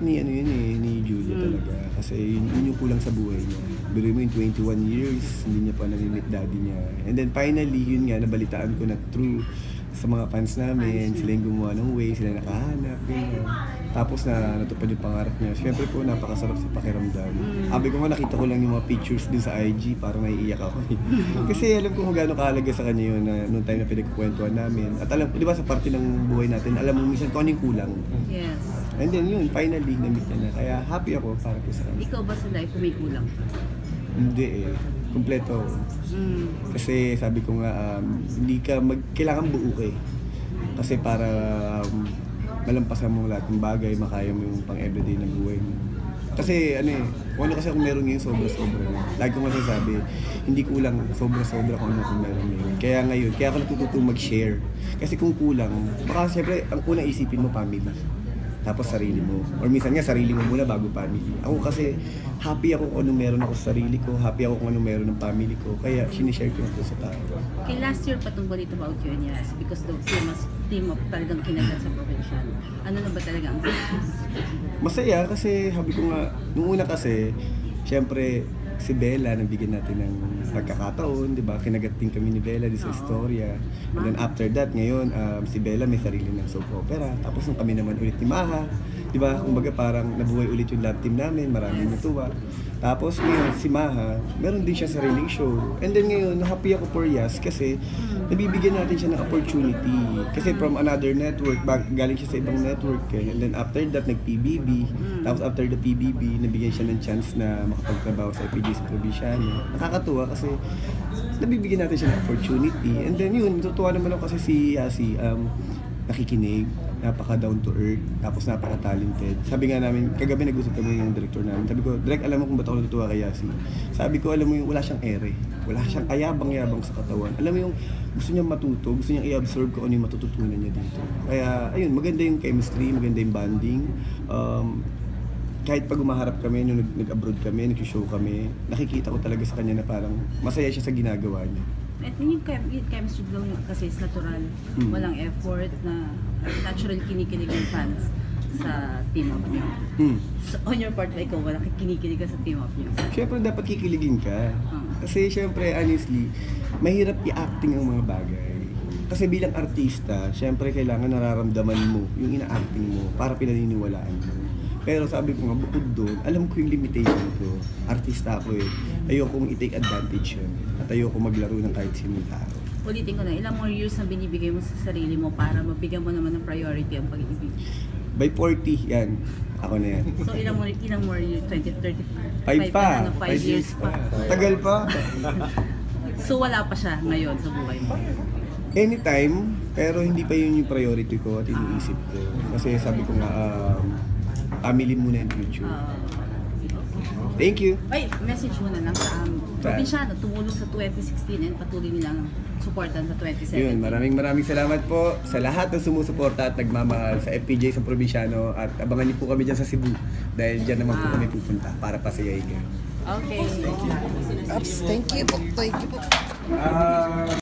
Ni ano yun eh, ni Julia talaga. Kasi yun, yun yung kulang sa buhay niya. Biro mo yung 21 years, hindi niya pa namimit daddy niya. And then finally, yun nga, nabalitaan ko na true sa mga fans namin. Sila yung gumawa ng way, sila nakahanap. Yun, Tapos na natupad yung pangarap niya. Siyempre po, napakasarap sa pakiramdam. Sabi ko nga, nakita ko lang yung mga pictures din sa IG, parang naiiyak ako. eh. Kasi alam ko kung gaano kahalaga sa kanya yun na noong time na pinagkukwentuhan namin. At alam, di ba sa parte ng buhay natin, alam mo minsan kung ano yung kulang. Yes. And then yun, finally, na-meet niya na. Kaya happy ako para po sa kanya. Ikaw ba sa life may kulang? Hindi eh. Kompleto. Mm. Kasi sabi ko nga, um, hindi ka, mag, kailangan buo ka eh. Kasi para um, malampasan mo lahat ng bagay, makaya mo yung pang-everyday na buhay mo. Kasi ano eh, kung ano kasi kung meron ngayon, sobra-sobra na. Lagi ko masasabi, hindi kulang, sobra-sobra kung ano kung meron ngayon. Kaya ngayon, kaya ako natututo mag-share. Kasi kung kulang, baka siyempre, ang unang isipin mo, family tapos sarili mo. Or minsan nga, sarili mo muna bago family. Ako kasi, happy ako kung anong meron ako sa sarili ko, happy ako kung anong meron ng family ko. Kaya, sinishare ko ito sa tao. Kay last year patungkol ito about you and Yas because the mas, team of talagang kinagat sa provincial. Ano na ba talaga ang Masaya kasi, habi ko nga, nung una kasi, syempre, si Bella, nabigyan natin ng pagkakataon, di ba? Kinagat din kami ni Bella di sa istorya. And then after that, ngayon, um, si Bella may sarili ng soap opera. Tapos nung kami naman ulit ni Maha, di ba? Kumbaga parang nabuhay ulit yung love team namin, maraming natuwa. Tapos ngayon, si Maha, meron din siya sariling show. And then ngayon, happy ako for Yas kasi nabibigyan natin siya ng opportunity. Kasi from another network, bag, galing siya sa ibang network. Eh. And then after that, nag-PBB. Tapos after the PBB, nabigyan siya ng chance na makapagtrabaho sa FPJ sa Provinciano. Nakakatuwa kasi nabibigyan natin siya ng opportunity. And then yun, natutuwa naman ako kasi si Yasi, um, nakikinig, napaka down to earth, tapos napaka talented. Sabi nga namin, kagabi nag-usap kami yung director namin. Sabi ko, Direk, alam mo kung ba't ako natutuwa kay Yasi? Sabi ko, alam mo yung wala siyang ere. Wala siyang kayabang-yabang sa katawan. Alam mo yung gusto niyang matuto, gusto niyang i-absorb kung ano yung matututunan niya dito. Kaya, ayun, maganda yung chemistry, maganda yung bonding. Um, kahit pag umaharap kami, nung nag- nag-abroad kami, nag-show kami, nakikita ko talaga sa kanya na parang masaya siya sa ginagawa niya. At yung, chem- yung chemistry daw kasi is natural. Mm. Walang effort na natural kinikilig yung fans sa team up niyo. Hmm. So, on your part ba ikaw, wala kinikilig ka sa team up niyo? Siyempre dapat kikiligin ka. Kasi siyempre honestly, mahirap i-acting ang mga bagay. Kasi bilang artista, siyempre kailangan nararamdaman mo yung ina-acting mo para pinaniniwalaan mo. Pero sabi ko nga, bukod doon, alam ko yung limitation ko. Artista ako eh. Ayokong i-take advantage yun. At ayoko maglaro ng kahit sinong tao. Ulitin ko na, ilang more years na binibigay mo sa sarili mo para mabigyan mo naman ng priority ang pag-ibig. By 40, yan. Ako na yan. So ilang more, ilang more years? 20, 30? Five pa. Ano, five Five years pa. Tagal pa. So wala pa siya ngayon sa buhay mo. Anytime, pero hindi pa yun yung priority ko at iniisip ko. Kasi sabi ko nga, um, family muna in future. Ah, Thank you. ay, message mo na lang sa um, probinsyano, tumulong sa 2016 and patuloy nilang supportan sa 2017. Yun, maraming maraming salamat po sa lahat ng sumusuporta at nagmamahal sa FPJ sa Provinciano at abangan niyo po kami dyan sa Cebu dahil dyan naman po Ah. kami pupunta para pasayahin kayo. Okay. Ups, thank you po. Thank you po. Ah,